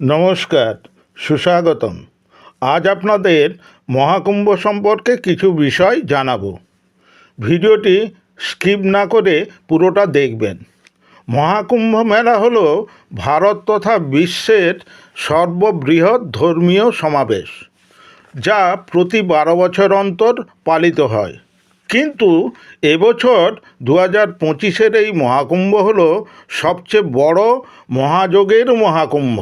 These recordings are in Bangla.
নমস্কার, সুস্বাগতম। আজ আপনাদের মহাকুম্ভ সম্পর্কে কিছু বিষয় জানাব। ভিডিওটি স্কিপ না করে পুরোটা দেখবেন। মহাকুম্ভ মেলা হলো ভারত তথা বিশ্বের সর্ববৃহৎ ধর্মীয় সমাবেশ, যা প্রতি বারো বছর অন্তর পালিত হয়। কিন্তু এবছর দু হাজার পঁচিশের এই মহাকুম্ভ হলো সবচেয়ে বড় মহাযোগের মহাকুম্ভ।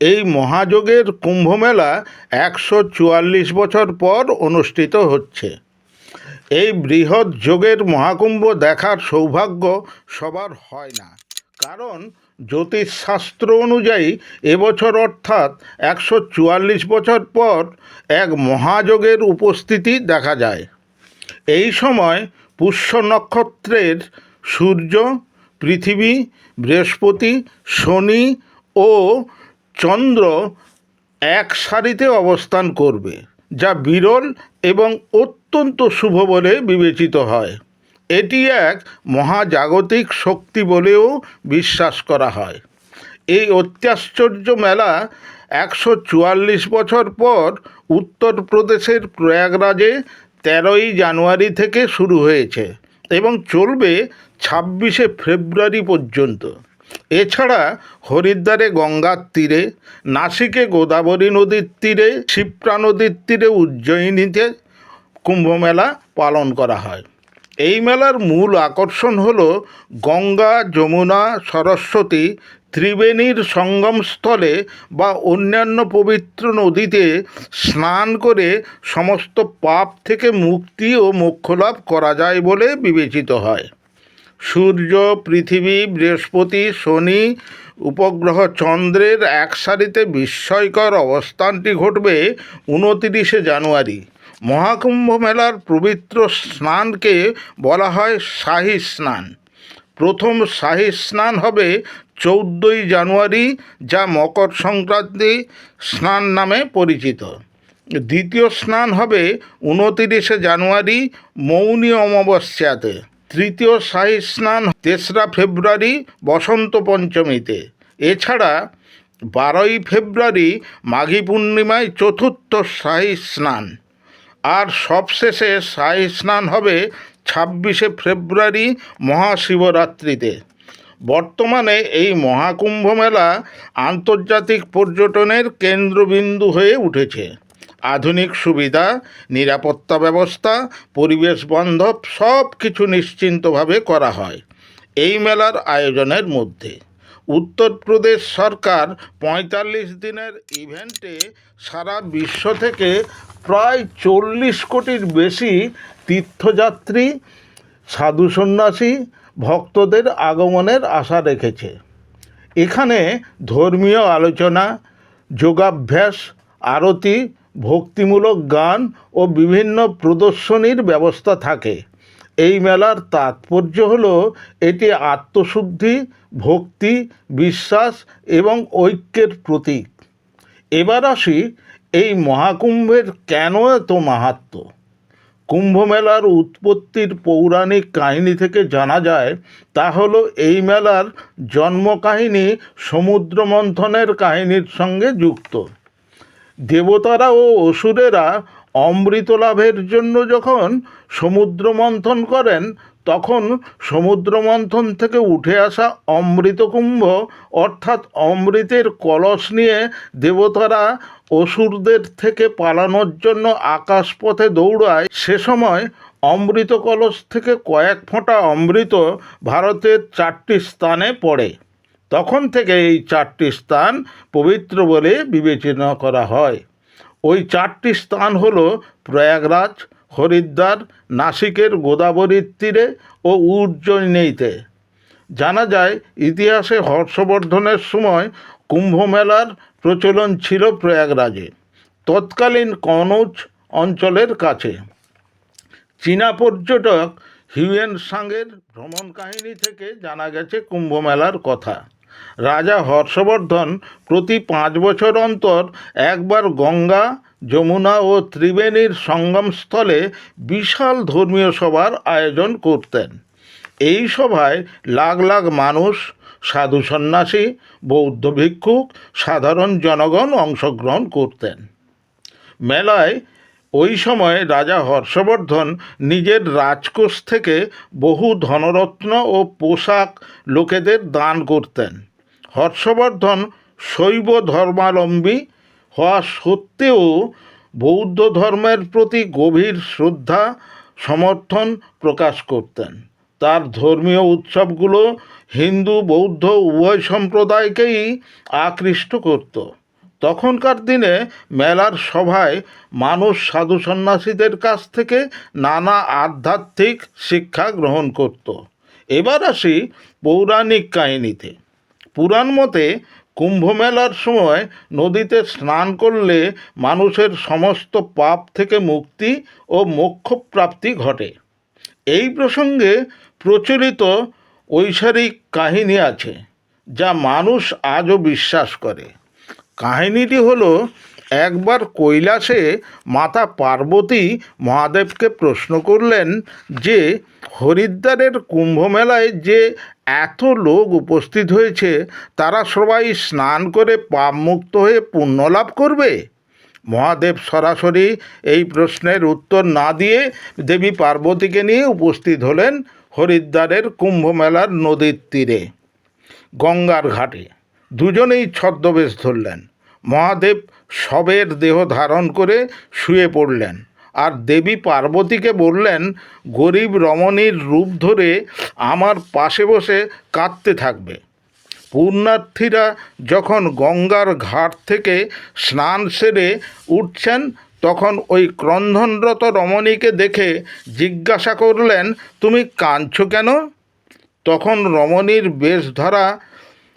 এই মহাযোগের কুম্ভমেলা একশো চুয়াল্লিশ বছর পর অনুষ্ঠিত হচ্ছে। এই বৃহৎ যোগের মহাকুম্ভ দেখার সৌভাগ্য সবার হয় না। কারণ জ্যোতিষশাস্ত্র অনুযায়ী এবছর অর্থাৎ একশো চুয়াল্লিশ বছর পর এক মহাযোগের উপস্থিতি দেখা যায়। এই সময় পুষ্য নক্ষত্রের সূর্য, পৃথিবী, বৃহস্পতি, শনি ও চন্দ্র এক সারিতে অবস্থান করবে, যা বিরল এবং অত্যন্ত শুভ বলে বিবেচিত হয়। এটি এক মহাজাগতিক শক্তি বলেও বিশ্বাস করা হয়। এই অত্যাশ্চর্য মেলা একশো চুয়াল্লিশ বছর পর উত্তরপ্রদেশের প্রয়াগরাজে তেরোই জানুয়ারি থেকে শুরু হয়েছে এবং চলবে ছাব্বিশে ফেব্রুয়ারি পর্যন্ত। এছাড়া হরিদ্বারে গঙ্গার তীরে, নাসিকে গোদাবরী নদীর তীরে, শিপ্রা নদীর তীরে উজ্জয়িনীতে কুম্ভমেলা পালন করা হয়। এই মেলার মূল আকর্ষণ হল গঙ্গা, যমুনা, সরস্বতী, ত্রিবেণীর সঙ্গমস্থলে বা অন্যান্য পবিত্র নদীতে স্নান করে সমস্ত পাপ থেকে মুক্তি ও মোক্ষলাভ করা যায় বলে বিবেচিত হয়। সূর্য, পৃথিবী, বৃহস্পতি, শনি, উপগ্রহ চন্দ্রের এক সারিতে বিস্ময়কর অবস্থানটি ঘটবে উনতিরিশে জানুয়ারি। মহাকুম্ভ মেলার পবিত্র স্নানকে বলা হয় শাহী স্নান। প্রথম শাহী স্নান হবে চৌদ্দই জানুয়ারি, যা মকর সংক্রান্তি স্নান নামে পরিচিত। দ্বিতীয় স্নান হবে উনতিরিশে জানুয়ারি, মৌনী অমাবস্যাতে। তৃতীয় শাহী স্নান তেসরা ফেব্রুয়ারি বসন্ত পঞ্চমীতে। এছাড়া বারোই ফেব্রুয়ারি মাঘী পূর্ণিমায় চতুর্থ শাহী স্নান। আর সবশেষে শাহী স্নান হবে ছাব্বিশে ফেব্রুয়ারি মহাশিবরাত্রিতে। বর্তমানে এই মহাকুম্ভ মেলা আন্তর্জাতিক পর্যটনের কেন্দ্রবিন্দু হয়ে উঠেছে। আধুনিক সুবিধা, নিরাপত্তা ব্যবস্থা, পরিবেশ বান্ধব সব কিছু নিশ্চিন্তভাবে করা হয়। এই মেলার আয়োজনের মধ্যে উত্তরপ্রদেশ সরকার পঁয়তাল্লিশ দিনের ইভেন্টে সারা বিশ্ব থেকে প্রায় চল্লিশ কোটির বেশি তীর্থযাত্রী, সাধু সন্ন্যাসী, ভক্তদের আগমনের আশা রেখেছে। এখানে ধর্মীয় আলোচনা, যোগাভ্যাস, আরতি ভক্তিমূলক গান ও বিভিন্ন প্রদর্শনীর ব্যবস্থা থাকে। এই মেলার তাৎপর্য হল এটি আত্মশুদ্ধি, ভক্তি, বিশ্বাস এবং ঐক্যের প্রতীক। এবার আসি এই মহাকুম্ভের কেন এত মাহাত্ম্য কুম্ভমেলার উৎপত্তির পৌরাণিক কাহিনী থেকে জানা যায়, তা হল এই মেলার জন্মকাহিনী সমুদ্র মন্থনের কাহিনীর সঙ্গে যুক্ত। দেবতারা ও অসুরেরা অমৃত লাভের জন্য যখন সমুদ্র মন্থন করেন, তখন সমুদ্র মন্থন থেকে উঠে আসা অমৃতকুম্ভ, অর্থাৎ অমৃতের কলস নিয়ে দেবতারা অসুরদের থেকে পালানোর জন্য আকাশপথে দৌড়ায়। সে সময় অমৃত কলস থেকে কয়েক ফোঁটা অমৃত ভারতের চারটি স্থানে পড়ে। তখন থেকে এই চারটি স্থান পবিত্র বলে বিবেচনা করা হয়। ওই চারটি স্থান হল প্রয়াগরাজ, হরিদ্বার, নাসিকের গোদাবরীর তীরে ও উজ্জয়িনীতে। জানা যায়, ইতিহাসে হর্ষবর্ধনের সময় কুম্ভ মেলার প্রচলন ছিল প্রয়াগরাজে, তৎকালীন কনৌজ অঞ্চলের কাছে। চীনা পর্যটক হিউয়েন সাংয়ের ভ্রমণ কাহিনী থেকে জানা গেছে কুম্ভ মেলার কথা। রাজা হর্ষবর্ধন প্রতি পাঁচ বছর অন্তর একবার গঙ্গা, যমুনা ও ত্রিবেণীর সঙ্গমস্থলে বিশাল ধর্মীয় সভার আয়োজন করতেন। এই সভায় লাখ লাখ মানুষ, সাধু সন্ন্যাসী, বৌদ্ধ ভিক্ষুক, সাধারণ জনগণ অংশগ্রহণ করতেন। মেলায় ওই সময় রাজা হর্ষবর্ধন নিজের রাজকোষ থেকে বহু ধনরত্ন ও পোশাক লোকেদের দান করতেন। হর্ষবর্ধন শৈব ধর্মাবলম্বী হওয়া সত্ত্বেও বৌদ্ধ ধর্মের প্রতি গভীর শ্রদ্ধা, সমর্থন প্রকাশ করতেন। তার ধর্মীয় উৎসবগুলো হিন্দু, বৌদ্ধ, উভয় সম্প্রদায়কেই আকৃষ্ট করত। তখনকার দিনে মেলার সভায় মানুষ সাধু সন্ন্যাসীদের কাছ থেকে নানা আধ্যাত্মিক শিক্ষা গ্রহণ করত। এবার আসি পৌরাণিক কাহিনীতে। পুরাণ মতে কুম্ভ মেলার সময় নদীতে স্নান করলে মানুষের সমস্ত পাপ থেকে মুক্তি ও মোক্ষ প্রাপ্তি ঘটে। এই প্রসঙ্গে প্রচলিত ঐশ্বরিক কাহিনী আছে, যা মানুষ আজও বিশ্বাস করে। কাহিনীটি হলো একবার কৈলাসে মাতা পার্বতী মহাদেবকে প্রশ্ন করলেন যে, হরিদ্বারের কুম্ভ মেলায় যে এত লোক উপস্থিত হয়েছে, তারা সবাই স্নান করে পাপমুক্ত হয়ে পুণ্য লাভ করবে? মহাদেব সরাসরি এই প্রশ্নের উত্তর না দিয়ে দেবী পার্বতীকে নিয়ে উপস্থিত হলেন হরিদ্বারের কুম্ভমেলার নদীর তীরে, গঙ্গার ঘাটে। দুজনেই ছদ্মবেশ ধরলেন। মহাদেব শবের দেহ ধারণ করে শুয়ে পড়লেন। আর দেবী পার্বতীকে বললেন, গরিব রমণীর রূপ ধরে আমার পাশে বসে কাঁদতে থাকবে। পুণ্যার্থীরা যখন গঙ্গার ঘাট থেকে স্নান সেরে উঠছেন, তখন ওই ক্রন্ধনরত রমণীকে দেখে জিজ্ঞাসা করলেন, তুমি কাঁদছ কেন? তখন রমণীর বেশ ধরা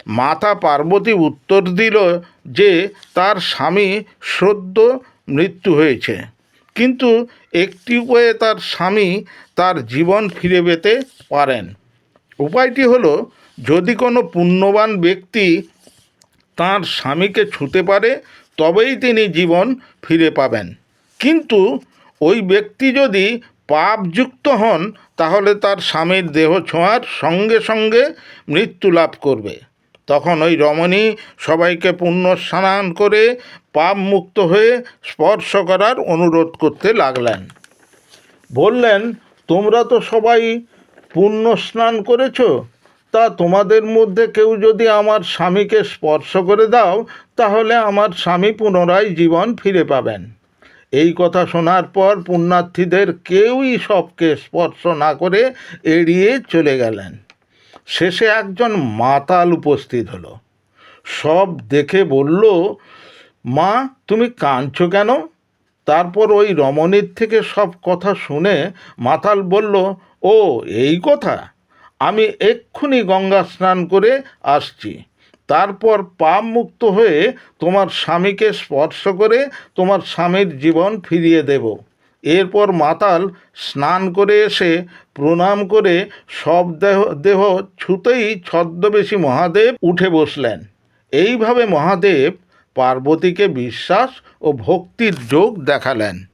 মাতা পার্বতী উত্তর দিল যে তার স্বামী সদ্য মৃত্যু হয়েছে। কিন্তু একটি উপায়ে তার স্বামী তার জীবন ফিরে পেতে পারেন। উপায়টি হলো, যদি কোনো পুণ্যবান ব্যক্তি তার স্বামীকে ছুতে পারে, তবেই তিনি জীবন ফিরে পাবেন। কিন্তু ওই ব্যক্তি যদি পাপযুক্ত হন, তাহলে তার স্বামীর দেহ ছোঁয়ার সঙ্গে সঙ্গে মৃত্যু লাভ করবে। তখন ওই রমণী সবাইকে পুণ্য স্নান করে পাপ মুক্ত হয়ে স্পর্শ করার অনুরোধ করতে লাগলেন। বললেন, তোমরা তো সবাই পুণ্য স্নান করেছ, তা তোমাদের মধ্যে কেউ যদি আমার স্বামীকে স্পর্শ করে দাও, তাহলে আমার স্বামী পুনরায় জীবন ফিরে পাবেন। এই কথা শোনার পর পুণ্যার্থীদের কেউই সবকে স্পর্শ না করে এড়িয়ে চলে গেলেন। শেষে একজন মাতাল উপস্থিত হলো। সব দেখে বলল, মা, তুমি কাঁদছ কেন? তারপর ওই রমণীর থেকে সব কথা শুনে মাতাল বলল, ও, এই কথা। আমি এক্ষুনি গঙ্গা স্নান করে আসছি। তারপর পাপ মুক্ত হয়ে তোমার স্বামীকে স্পর্শ করে তোমার স্বামীর জীবন ফিরিয়ে দেব। এরপর মাতাল স্নান করে এসে প্রণাম করে সব দেহ দেহ ছুতেই ছদ্মবেশী মহাদেব উঠে বসলেন। এইভাবে মহাদেব পার্বতীকে বিশ্বাস ও ভক্তির যোগ দেখালেন।